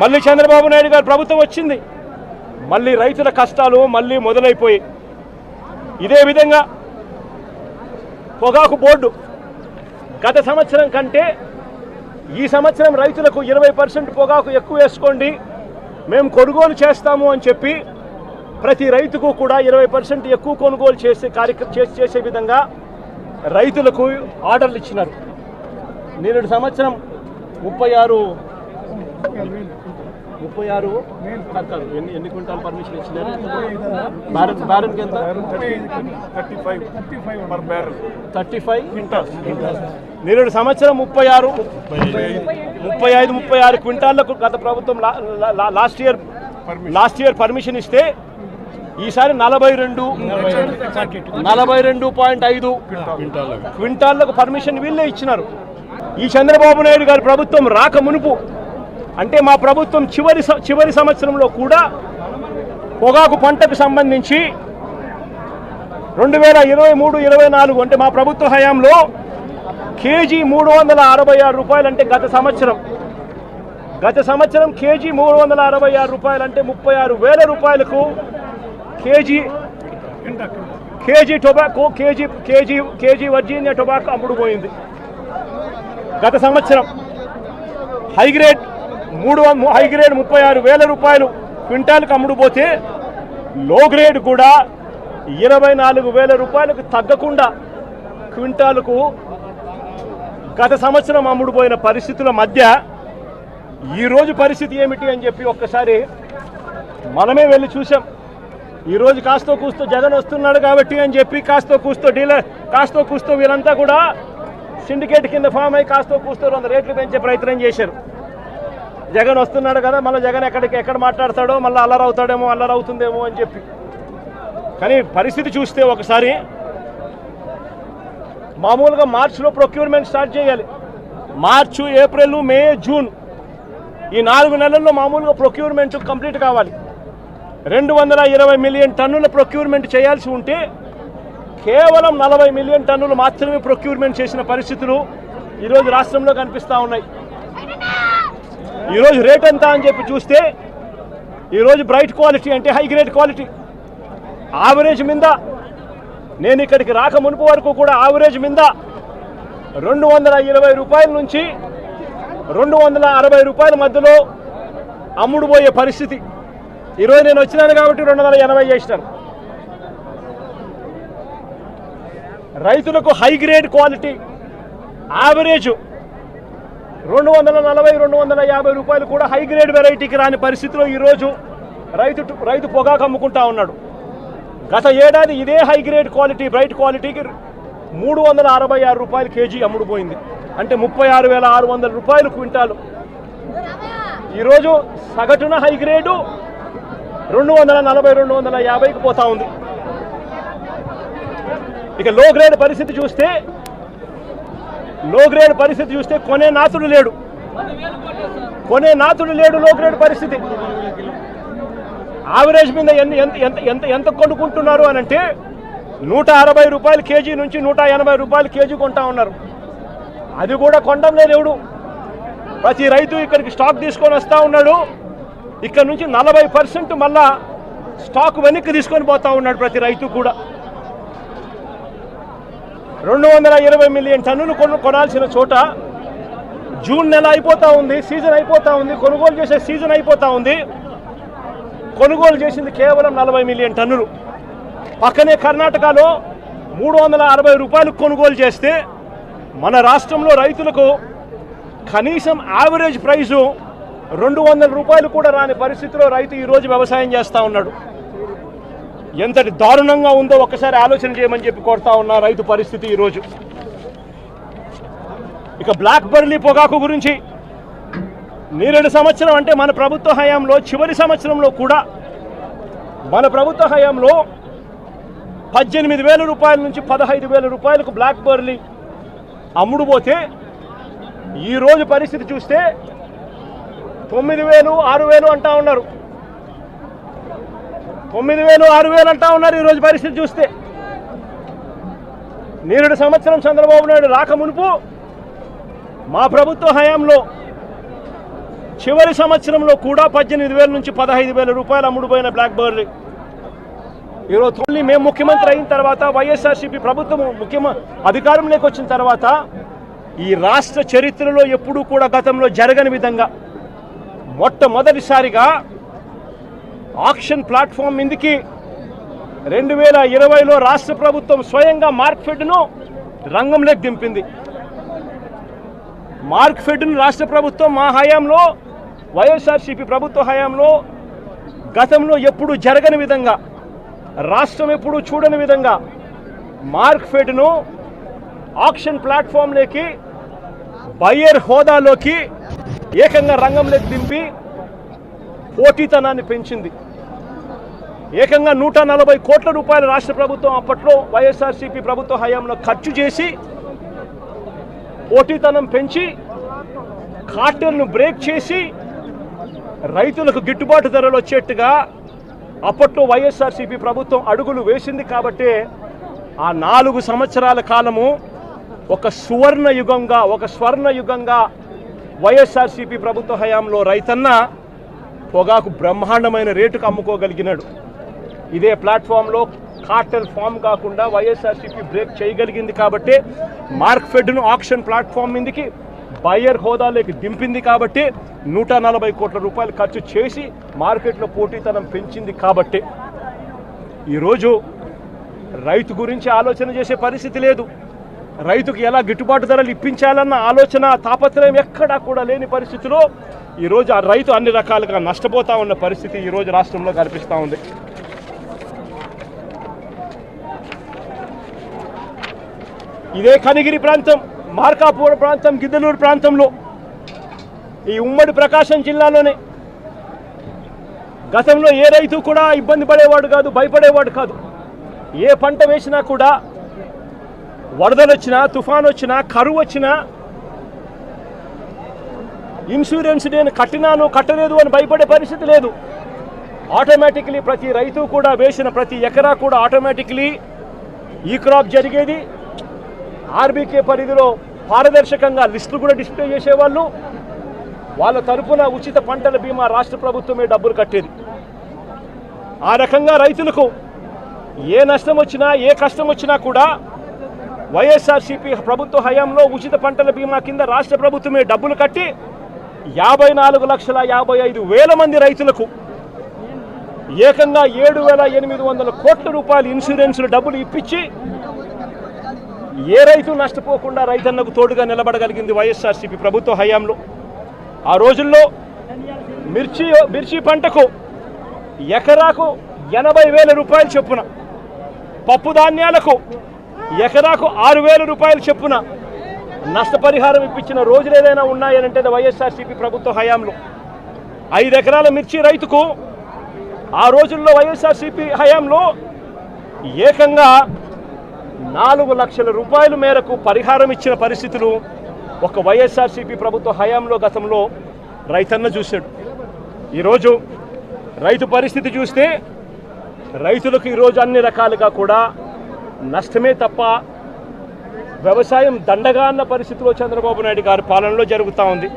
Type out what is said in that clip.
మళ్ళీ చంద్రబాబు నాయుడు గారి ప్రభుత్వం వచ్చింది. మళ్ళీ రైతుల కష్టాలు మళ్ళీ మొదలైపోయి. ఇదే విధంగా పొగాకు బోర్డు గత సంవత్సరం కంటే ఈ సంవత్సరం రైతులకు ఇరవై పర్సెంట్ పొగాకు ఎక్కువ వేసుకోండి. మేము కొనుగోలు చేస్తాము అని చెప్పి ప్రతి రైతుకు కూడా ఇరవై పర్సెంట్ ఎక్కువ కొనుగోలు చేసే కార్యక్రమం చేసి చేసే విధంగా రైతులకు ఆర్డర్లు ఇచ్చినారు. నేడు సంవత్సరం ముప్పై ఆరు ముప్పై ఆరు? కాదు, కాదు. ఎన్ని ఎన్ని క్వింటాల్ పర్మిషన్ ఇచ్చినారు? బ్యారెన్ బ్యారెన్కి ఎంత? Thirty five. Per thirty five? Quintal. నేడు సంవత్సరం ముప్పై ఆరు. ముప్పై ఐదు ముప్పై ఆరు క్వింటాళ్ళకు గత ప్రభుత్వం last year last year permission ఇస్తే ఈసారి నలభై రెండు. నలభై రెండు పాయింట్ ఐదు. క్వింటాళ్ళకు పర్మిషన్ వీళ్ళే ఇచ్చినారు. ఈ చంద్రబాబు నాయుడు గారి ప్రభుత్వం రాక మునుపు అంటే మా ప్రభుత్వం చివరి చివరి సంవత్సరంలో కూడా పొగాకు పంటకు సంబంధించి రెండు వేల ఇరవై మూడు ఇరవై నాలుగు అంటే మా ప్రభుత్వ హయాంలో కేజీ మూడు వందల అరవై ఆరు రూపాయలు అంటే గత సంవత్సరం. గత సంవత్సరం కేజీ మూడు వందల అరవై ఆరు రూపాయలు అంటే ముప్పై ఆరు వేల రూపాయలకు KG KG tobacco KG KG KG Virginia tobacco అమ్ముడుపోయింది. గత సంవత్సరం హైగ్రేడ్ మూడు వం- హై గ్రేడ్ ముప్పై ఆరు వేల రూపాయలు క్వింటాల్కి అమ్ముడుపోతే లో గ్రేడ్ కూడా ఇరవై నాలుగు వేల రూపాయలకు తగ్గకుండా క్వింటాల్కు గత సంవత్సరం అమ్ముడుపోయిన పరిస్థితుల మధ్య ఈరోజు పరిస్థితి ఏమిటి అని చెప్పి ఒక్కసారి మనమే వెళ్ళి చూసాం ఈరోజు కాస్తో కూస్తో జగన్ వస్తున్నాడు కాబట్టి అని చెప్పి కాస్తో కూస్తో డీలర్ కాస్తో కూస్తో వీళ్ళంతా కూడా సిండికేట్ కింద ఫామ్ అయి కాస్తో కూస్తో వంద రేట్లు పెంచే ప్రయత్నం చేశారు. జగన్ వస్తున్నాడు కదా మళ్ళీ జగన్ ఎక్కడికి ఎక్కడ మాట్లాడతాడో మళ్ళీ అల్లరవుతాడేమో అల్లరవుతుందేమో అని చెప్పి. కానీ పరిస్థితి చూస్తే ఒకసారి మామూలుగా మార్చిలో ప్రొక్యూర్మెంట్ స్టార్ట్ చేయాలి. March April May June. ఈ నాలుగు నెలల్లో మామూలుగా ప్రొక్యూర్మెంట్ కంప్లీట్ కావాలి. రెండు వందల ఇరవై మిలియన్ టన్నుల ప్రొక్యూర్మెంట్ చేయాల్సి ఉంటే కేవలం నలభై మిలియన్ టన్నులు మాత్రమే ప్రొక్యూర్మెంట్ చేసిన పరిస్థితులు ఈరోజు రాష్ట్రంలో కనిపిస్తూ ఉన్నాయి. ఈరోజు రేట్ ఎంత అని చెప్పి చూస్తే ఈరోజు బ్రైట్ క్వాలిటీ అంటే హై గ్రేడ్ క్వాలిటీ. ఆవరేజ్ మీద నేను ఇక్కడికి రాక మునుపు వరకు కూడా ఆవరేజ్ మీద రెండు వందల ఇరవై రూపాయల నుంచి రెండు వందల అరవై రూపాయల మధ్యలో అమ్ముడుపోయే పరిస్థితి. ఈరోజు నేను వచ్చినాను కాబట్టి రెండు వందల ఎనభై చేసినాను. రైతులకు హై గ్రేడ్ క్వాలిటీ యావరేజ్ రెండు వందల నలభై రెండు వందల యాభై రూపాయలు కూడా హై గ్రేడ్ వెరైటీకి రాని పరిస్థితిలో ఈరోజు రైతు రైతు పొగాకు అమ్ముకుంటా ఉన్నాడు. గత ఏడాది ఇదే హై గ్రేడ్ క్వాలిటీ బ్రైట్ క్వాలిటీకి మూడు వందల అరవై ఆరు రూపాయలు కేజీ అమ్ముడుపోయింది అంటే ముప్పై ఆరు వేల ఆరు వందల రూపాయలు క్వింటాలు. ఈరోజు సగటున హై గ్రేడు రెండు వందల నలభై రెండు వందల యాభైకి పోతా ఉంది. ఇక లో గ్రేడ్ పరిస్థితి చూస్తే లో గ్రేడ్ పరిస్థితి చూస్తే కొనే నాతుడు లేడు. కొనే నాతుడు లేడు లో గ్రేడ్ పరిస్థితి. ఆవరేజ్ మీద ఎన్ని ఎంత ఎంత ఎంత ఎంత కొనుక్కుంటున్నారు అని అంటే నూట అరవై రూపాయలు కేజీ నుంచి నూట ఎనభై రూపాయలు కేజీ కొంటా ఉన్నారు. అది కూడా కొండం లేదు ఎవడు. ప్రతి రైతు ఇక్కడికి స్టాక్ తీసుకొని వస్తూ ఉన్నాడు. ఇక్కడ నుంచి నలభై పర్సెంట్ మళ్ళా స్టాక్ వెనక్కి తీసుకొని పోతా ఉన్నాడు ప్రతి రైతు కూడా. రెండు వందల ఇరవై మిలియన్ టన్నులు కొను కొనాల్సిన చోట జూన్ నెల అయిపోతూ ఉంది సీజన్ అయిపోతూ ఉంది కొనుగోలు చేసే సీజన్ అయిపోతూ ఉంది. కొనుగోలు చేసింది కేవలం నలభై మిలియన్ టన్నులు. పక్కనే కర్ణాటకలో మూడు వందల అరవై రూపాయలు కొనుగోలు చేస్తే మన రాష్ట్రంలో రైతులకు కనీసం యావరేజ్ ప్రైజు రెండు వందల రూపాయలు కూడా రాని పరిస్థితిలో రైతు ఈరోజు వ్యవసాయం చేస్తూ ఉన్నాడు. ఎంతటి దారుణంగా ఉందో ఒక్కసారి ఆలోచన చేయమని చెప్పి కోరుతా ఉన్నా రైతు పరిస్థితి ఈరోజు. ఇక బ్లాక్ బర్లీ పొగాకు గురించి నేరేడు సంవత్సరం అంటే మన ప్రభుత్వ హయాంలో చివరి సంవత్సరంలో కూడా మన ప్రభుత్వ హయాంలో పద్దెనిమిది వేల రూపాయల నుంచి పదహైదు వేల రూపాయలకు బ్లాక్ బర్లీ అమ్ముడు పోతే ఈరోజు పరిస్థితి చూస్తే తొమ్మిది వేలు ఆరు వేలు అంటా ఉన్నారు. తొమ్మిది వేలు ఆరు వేలు అంటా ఉన్నారు ఈరోజు పరిస్థితి చూస్తే. నేరుడు సంవత్సరం చంద్రబాబు నాయుడు రాక మునుపు మా ప్రభుత్వ హయాంలో చివరి సంవత్సరంలో కూడా పద్దెనిమిది వేల నుంచి పదహైదు వేల రూపాయలు అమ్ముడుపోయిన బ్లాక్ బర్డ్ ఈరోజు తొలి మేము ముఖ్యమంత్రి అయిన తర్వాత వైఎస్ఆర్సీపీ ప్రభుత్వం ముఖ్యమ అధికారంలోకి వచ్చిన తర్వాత ఈ రాష్ట్ర చరిత్రలో ఎప్పుడూ కూడా గతంలో జరగని విధంగా మొట్టమొదటిసారిగా ఆక్షన్ ప్లాట్ఫామ్ మీదికి రెండు వేల ఇరవైలో రాష్ట్ర ప్రభుత్వం స్వయంగా మార్క్ఫెడ్ను రంగంలోకి దింపింది. మార్క్ఫెడ్ను రాష్ట్ర ప్రభుత్వం మా హయాంలో వైఎస్ఆర్సీపీ ప్రభుత్వ హయాంలో గతంలో ఎప్పుడు జరగని విధంగా రాష్ట్రం ఎప్పుడు చూడని విధంగా మార్క్ఫెడ్ను ఆక్షన్ ప్లాట్ఫామ్లోకి బయ్యర్ హోదాలోకి ఏకంగా రంగంలోకి దింపి పోటీతనాన్ని పెంచింది. ఏకంగా నూట నలభై కోట్ల రూపాయలు రాష్ట్ర ప్రభుత్వం అప్పట్లో వైఎస్ఆర్సీపీ ప్రభుత్వ హయాంలో ఖర్చు చేసి పోటీతనం పెంచి కార్టెల్ను బ్రేక్ చేసి రైతులకు గిట్టుబాటు ధరలు వచ్చేట్టుగా అప్పట్లో వైఎస్ఆర్సీపీ ప్రభుత్వం అడుగులు వేసింది కాబట్టే ఆ నాలుగు సంవత్సరాల కాలము ఒక సువర్ణ యుగంగా ఒక స్వర్ణ యుగంగా వైఎస్ఆర్సీపీ ప్రభుత్వ హయాంలో రైతన్న పొగాకు బ్రహ్మాండమైన రేటుకు అమ్ముకోగలిగినాడు. ఇదే ప్లాట్ఫామ్లో కార్టెల్ ఫామ్ కాకుండా వైఎస్ఆర్సీపీ బ్రేక్ చేయగలిగింది కాబట్టి మార్క్ఫెడ్ను ఆక్షన్ ప్లాట్ఫామ్ మీదకి బయ్యర్ హోదాలోకి దింపింది కాబట్టి నూట నలభై కోట్ల రూపాయలు ఖర్చు చేసి మార్కెట్లో పోటీతనం పెంచింది కాబట్టి. ఈరోజు రైతు గురించి ఆలోచన చేసే పరిస్థితి లేదు. రైతుకు ఎలా గిట్టుబాటు ధరలు ఇప్పించాలన్న ఆలోచన తాపత్రయం ఎక్కడా కూడా లేని పరిస్థితిలో ఈరోజు ఆ రైతు అన్ని రకాలుగా నష్టపోతా ఉన్న పరిస్థితి ఈరోజు రాష్ట్రంలో కనిపిస్తూ ఉంది. ఇదే కనిగిరి ప్రాంతం మార్కాపూర్ ప్రాంతం గిద్దలూరు ప్రాంతంలో ఈ ఉమ్మడి ప్రకాశం జిల్లాలోనే. గతంలో ఏ రైతు కూడా ఇబ్బంది పడేవాడు కాదు భయపడేవాడు కాదు. ఏ పంట వేసినా కూడా వరదలు వచ్చినా తుఫాన్ వచ్చినా కరువు వచ్చినా ఇన్సూరెన్స్ నేను కట్టినాను కట్టలేదు అని భయపడే పరిస్థితి లేదు. ఆటోమేటిక్లీ ప్రతి రైతు కూడా వేసిన ప్రతి ఎకరా కూడా ఆటోమేటిక్లీ ఈ క్రాప్ జరిగేది. ఆర్బీకే పరిధిలో పారదర్శకంగా లిస్టులు కూడా డిస్ప్లే చేసేవాళ్ళు. వాళ్ళ తరపున ఉచిత పంటల బీమా రాష్ట్ర ప్రభుత్వమే డబ్బులు కట్టేది. ఆ రకంగా రైతులకు ఏ నష్టం వచ్చినా ఏ కష్టం వచ్చినా కూడా వైఎస్ఆర్సీపీ ప్రభుత్వ హయాంలో ఉచిత పంటల బీమా కింద రాష్ట్ర ప్రభుత్వమే డబ్బులు కట్టి యాభై నాలుగు లక్షల యాభై ఐదు వేల మంది రైతులకు ఏకంగా ఏడు వేల ఎనిమిది వందల కోట్ల రూపాయలు ఇన్సూరెన్సులు డబ్బులు ఇప్పించి ఏ రైతు నష్టపోకుండా రైతన్నకు తోడుగా నిలబడగలిగింది వైఎస్ఆర్సీపీ ప్రభుత్వ హయాంలో. ఆ రోజుల్లో మిర్చి మిర్చి పంటకు ఎకరాకు ఎనభై వేల రూపాయలు చొప్పున పప్పు ధాన్యాలకు ఎకరాకు ఆరు వేల రూపాయలు చొప్పున నష్టపరిహారం ఇప్పించిన రోజులు ఏదైనా ఉన్నాయనంటే అది వైఎస్ఆర్సీపీ ప్రభుత్వ హయాంలో. ఐదు ఎకరాల మిర్చి రైతుకు ఆ రోజుల్లో వైఎస్ఆర్సీపీ హయాంలో ఏకంగా నాలుగు లక్షల రూపాయల మేరకు పరిహారం ఇచ్చిన పరిస్థితులు ఒక వైఎస్ఆర్సీపీ ప్రభుత్వ హయాంలో గతంలో రైతన్న చూశాడు. ఈరోజు రైతు పరిస్థితి చూస్తే రైతులకు ఈరోజు అన్ని రకాలుగా కూడా నష్టమే తప్ప వ్యవసాయం దండగా అన్న పరిస్థితిలో చంద్రబాబు నాయుడు గారి పాలనలో జరుగుతూ ఉంది.